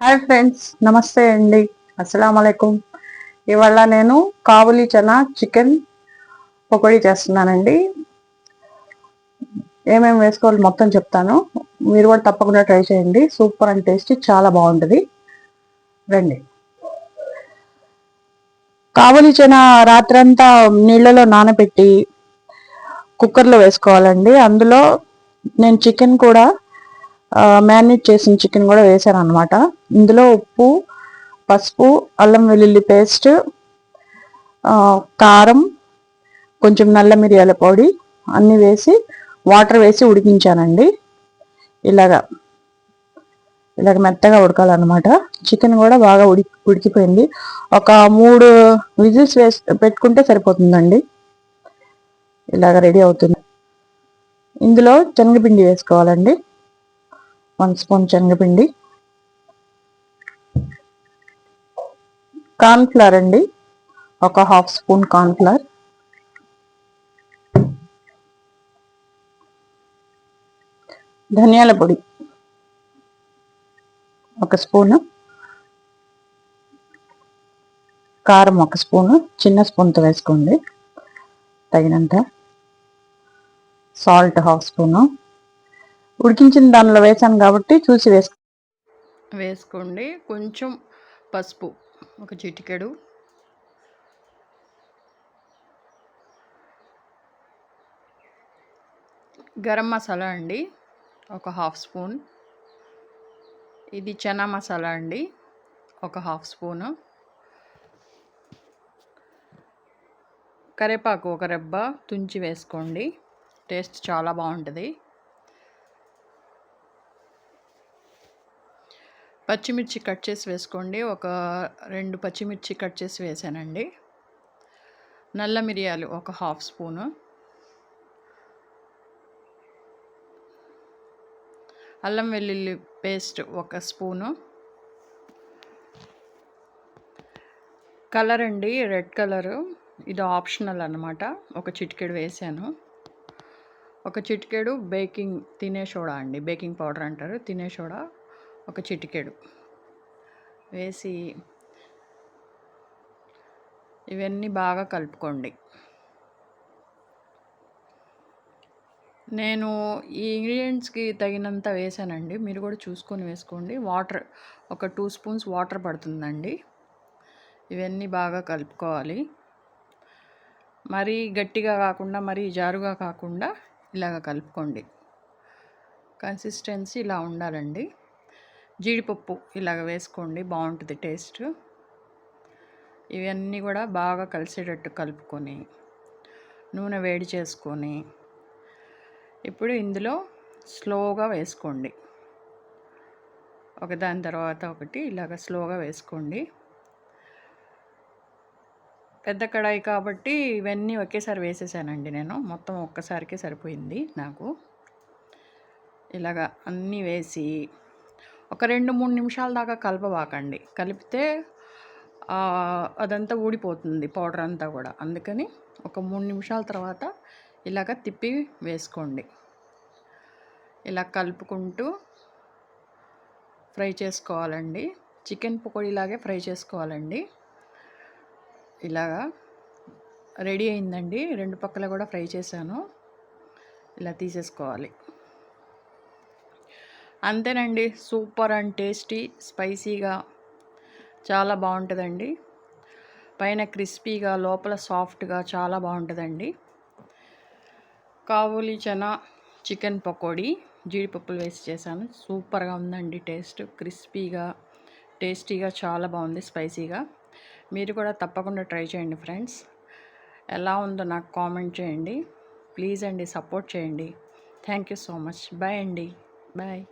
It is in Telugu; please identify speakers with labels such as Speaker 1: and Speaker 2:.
Speaker 1: హాయ్ ఫ్రెండ్స్ నమస్తే అండి. అస్సలం ఇవాళ నేను కాబులి చనా చికెన్ పకోడీ చేస్తున్నానండి. ఏమేమి వేసుకోవాలి మొత్తం చెప్తాను. మీరు కూడా తప్పకుండా ట్రై చేయండి. సూపర్ అండ్ టేస్టీ చాలా బాగుంటుంది. రండి. కాబులి చనా రాత్రంతా నీళ్ళలో నానబెట్టి కుక్కర్లో వేసుకోవాలండి. అందులో నేను చికెన్ కూడా మ్యారినేట్ చేసిన చికెన్ కూడా వేసాను అనమాట ఇందులో ఉప్పు పసుపు అల్లం వెల్లుల్లి పేస్ట్ కారం కొంచెం నల్ల మిరియాల పొడి అన్నీ వేసి వాటర్ వేసి ఉడికించానండి. ఇలాగా ఇలాగ మెత్తగా ఉడకాలన్నమాట. చికెన్ కూడా బాగా ఉడి ఉడికిపోయింది. ఒక మూడు విజిల్స్ వేసి పెట్టుకుంటే సరిపోతుందండి. ఇలాగ రెడీ అవుతుంది. ఇందులో శనగపిండి వేసుకోవాలండి. వన్ స్పూన్ శనగపిండి. కార్న్ఫ్లవర్ అండి. ఒక హాఫ్ స్పూన్ కార్న్ఫ్లవర్. ధనియాల పొడి. ఒక స్పూను. కారం ఒక స్పూను. చిన్న స్పూన్తో వేసుకోండి. తగినంత. Salt half spoon. ఉడికించిన దానిలో వేసాను కాబట్టి చూసి వేసుకో.
Speaker 2: వేసుకోండి. కొంచెం పసుపు ఒక చిటికెడు. గరం మసాలా అండి ఒక హాఫ్ స్పూన్. ఇది చనా మసాలా అండి ఒక హాఫ్ స్పూను. కరేపాకు ఒక రెబ్బ తుంచి వేసుకోండి. టేస్ట్ చాలా బాగుంటుంది. పచ్చిమిర్చి కట్ చేసి వేసుకోండి. ఒక రెండు పచ్చిమిర్చి కట్ చేసి వేసానండి. నల్ల మిరియాలు ఒక హాఫ్ స్పూను. అల్లం వెల్లుల్లి పేస్ట్ ఒక స్పూను. కలర్ అండి రెడ్ కలరు. ఇది ఆప్షనల్ అనమాట ఒక చిటికెడు వేసాను. ఒక చిటికెడు బేకింగ్ తినే సోడా అండి. బేకింగ్ పౌడర్ అంటారు తినే సోడా. ఒక చిటికెడు వేసి ఇవన్నీ బాగా కలుపుకోండి. నేను ఈ ఇంగ్రీడియంట్స్కి తగినంత వేసానండి. మీరు కూడా చూసుకొని వేసుకోండి. వాటర్ ఒక టూ స్పూన్స్ వాటర్ పడుతుందండి. ఇవన్నీ బాగా కలుపుకోవాలి. మరీ గట్టిగా కాకుండా మరీ జారుగా కాకుండా ఇలాగ కలుపుకోండి. కన్సిస్టెన్సీ ఇలా ఉండాలండి. జీడిపప్పు ఇలాగ వేసుకోండి బాగుంటుంది టేస్ట్. ఇవన్నీ కూడా బాగా కలిసేటట్టు కలుపుకొని నూనె వేడి చేసుకొని ఇప్పుడు ఇందులో స్లోగా వేసుకోండి. ఒకదాని తర్వాత ఒకటి ఇలాగ స్లోగా వేసుకోండి. పెద్ద కడాయి కాబట్టి ఇవన్నీ ఒకేసారి వేసేసానండి నేను మొత్తం ఒక్కసారికే సరిపోయింది నాకు. ఇలాగ అన్నీ వేసి ఒక రెండు మూడు నిమిషాల దాకా కలపవాకండి. కలిపితే అదంతా ఊడిపోతుంది పౌడర్ అంతా కూడా. అందుకని ఒక మూడు నిమిషాల తర్వాత ఇలాగ తిప్పి వేసుకోండి. ఇలా కలుపుకుంటూ ఫ్రై చేసుకోవాలండి. చికెన్ పకోడీలాగే ఫ్రై చేసుకోవాలండి. ఇలాగా రెడీ అయిందండి. రెండు పక్కల కూడా ఫ్రై చేశాను. ఇలా తీసేసుకోవాలి. అంతేనండి. సూపర్ అండ్ టేస్టీ స్పైసీగా చాలా బాగుంటుందండి. పైన క్రిస్పీగా లోపల సాఫ్ట్గా చాలా బాగుంటుందండి. కాబూలి చనా చికెన్ పకోడీ జీడిపప్పులు వేసి చేశాను. సూపర్గా ఉందండి టేస్ట్. క్రిస్పీగా టేస్టీగా చాలా బాగుంది స్పైసీగా. మీరు కూడా తప్పకుండా ట్రై చేయండి ఫ్రెండ్స్. ఎలా ఉందో నాకు కామెంట్ చేయండి. ప్లీజ్ అండి సపోర్ట్ చేయండి. Thank you so much. Bye అండి. బాయ్.